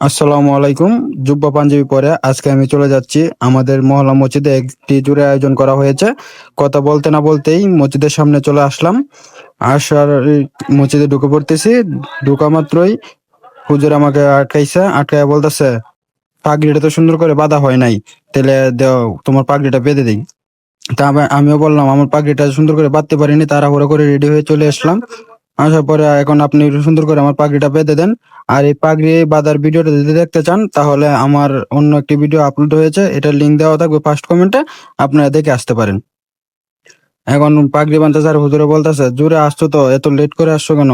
আসসালামু আলাইকুম। জুব্বা পাঞ্জাবি পরে আজকে আমি চলে যাচ্ছি। আমাদের মহল্লা মসজিদে একটি জুড়ে আয়োজন করা হয়েছে। কথা বলতে না বলতেই মসজিদের সামনে চলে আসলাম। আসার মসজিদে ঢুকে পড়তেছি। ঢুকা মাত্রই হুজুর আমাকে আটকাইছে আটকায় বলতেছে, পাগড়িটা তো সুন্দর করে বাঁধা হয় নাই, তাহলে দেও, তোমার পাগড়িটা বেঁধে দিই। তা আমিও বললাম, আমার পাগড়িটা সুন্দর করে বাঁধতে পারিনি, তাড়াহুড়ো করে রেডি হয়ে চলে আসলাম। আসার পরে এখন আপনি সুন্দর করে আমার পাগড়িটা বেঁধে দেন। আর এই পাগড়ি বাঁধার ভিডিওটা যদি দেখতে চান, তাহলে আমার অন্য একটি ভিডিও আপলোড হয়েছে। এটার লিঙ্ক দেওয়া থাকবে ফার্স্ট কমেন্টে আপনারা দেখে আসতে পারেন। এখন পাগড়ি বাঁধতে স্যার হুজুরে বলতেছে জোরে আসছো তো, এত লেট করে আসছো কেন?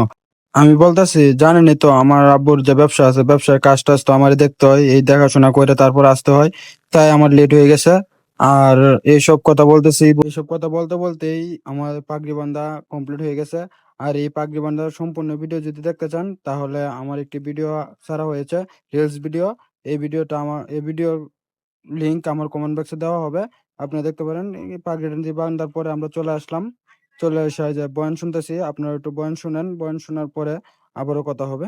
আমি বলতাছি, জানেনই তো, আমার আব্বুর যে ব্যবসা আছে, ব্যবসার কাজ টাজ তো আমারই দেখতে হয়, এই দেখাশোনা করে তারপর আসতে হয়, তাই আমার লেট হয়ে গেছে। আর এইসব কথা বলতেছি, এইসব কথা বলতে বলতেই আমার পাগড়ি বান্ধা কমপ্লিট হয়ে গেছে। আর এই পাগড়ি বান্ধার সম্পূর্ণ ভিডিও যদি দেখতে চান, তাহলে আমার একটি ভিডিও ছাড়া হয়েছে রিলস ভিডিও। এই ভিডিওটা আমার, এই ভিডিওর লিঙ্ক আমার কমেন্ট বক্সে দেওয়া হবে। আপনি দেখতে পারেন, এই পাগড়ি বান্ধার পরে আমরা চলে আসলাম। চলে এসে যে বয়ান শুনতেছি, আপনারা একটু বয়ান শুনেন, বয়ান শোনার পরে আবারও কথা হবে।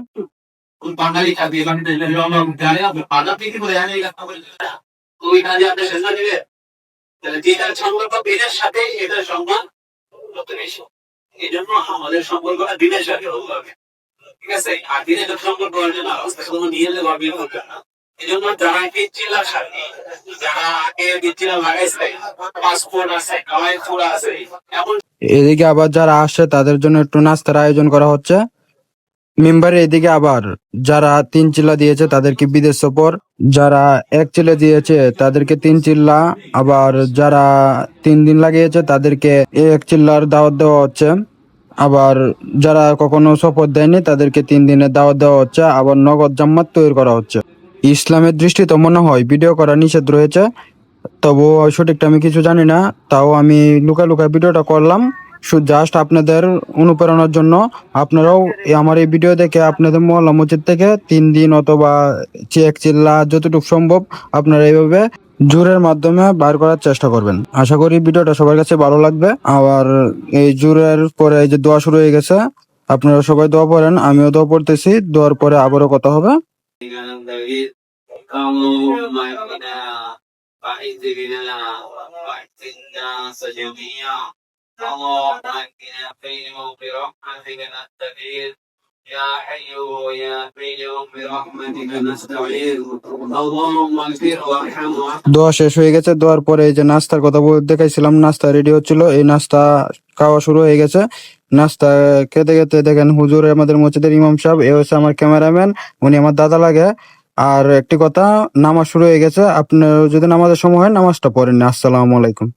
এটা সাথে এটার সম্মান এই জন্য আমাদের সম্পর্কটা দিনের সাথে ঠিক আছে? আর সম্পর্ক শুধু নিয়ে গর্বিত না। এই জন্য যারা পিচ্ছিলা যারা আগে পিচ্ছিলা লাগাইছে পাসপোর্ট আছে, কামাই আছে, এমন এদিকে আবার যারা আসছে, তাদের জন্য একটু নাস্তার আয়োজন করা হচ্ছে। মেম্বারের এদিকে আবার যারা তিন চিল্লা দিয়েছে তাদেরকে বিদেশ সফর, যারা এক চিল্লা দিয়েছে তাদেরকে তিন চিল্লা, আবার যারা তিন দিন লাগিয়েছে তাদেরকে এক চিল্লার দাওয়াত দেওয়া হচ্ছে। আবার যারা কখনো শপথ দেয়নি তাদেরকে তিন দিনের দাওয়াত দেওয়া হচ্ছে, আবার নগদ জাম্মাত তৈরি করা হচ্ছে। ইসলামের দৃষ্টিতে মনে হয় ভিডিও করা নিষেধ রয়েছে, তবুও সঠিকটা আমি কিছু জানি না, তাও আমি লুকা লুকা ভিডিওটা করলাম। জাস্ট আপনাদের অনুপ্রেরণার জন্য আপনারাও আমার এই ভিডিও দেখে আপনাদের মহল্লা মসজিদ থেকে তিন দিন অথবা চেক চিল্লা যতটুকু সম্ভব আপনারা এইভাবে জোরের মাধ্যমে বার করার চেষ্টা করবেন। আশা করি ভিডিওটা সবার কাছে ভালো লাগবে। আবার এই জোরের পরে এই যে দোয়া শুরু হয়ে গেছে, আপনারা সবাই দোয়া পড়েন, আমিও দোয়া পড়তেছি, দোয়ার পরে আবারও কথা হবে। اللهم اهدنا واعز بنا واعز الناس جميعا اللهم اهدنا فيهم برحمتك نستغيث يا حي يا قيوم برحمتك نستعيذ اللهم اغفر وارحم واغفر দোয়া শেষ হয়ে গেছে দোয়ার পরে এই যে নাস্তার কথা বল- দেখাইছিলাম নাস্তা রেডি হচ্ছিল এই নাস্তা খাওয়া শুরু হয়ে গেছে নাস্তা খেতে খেতে দেখেন হুজুর আমাদের মসজিদের ইমাম সাহেব এ হচ্ছে আমার ক্যামেরাম্যান উনি আমার দাদা লাগে আর একটি কথা নামাজ শুরু হয়ে গেছে আপনার যদি নামাজের সময় হয় নামাজটা পড়েন আসসালামু আলাইকুম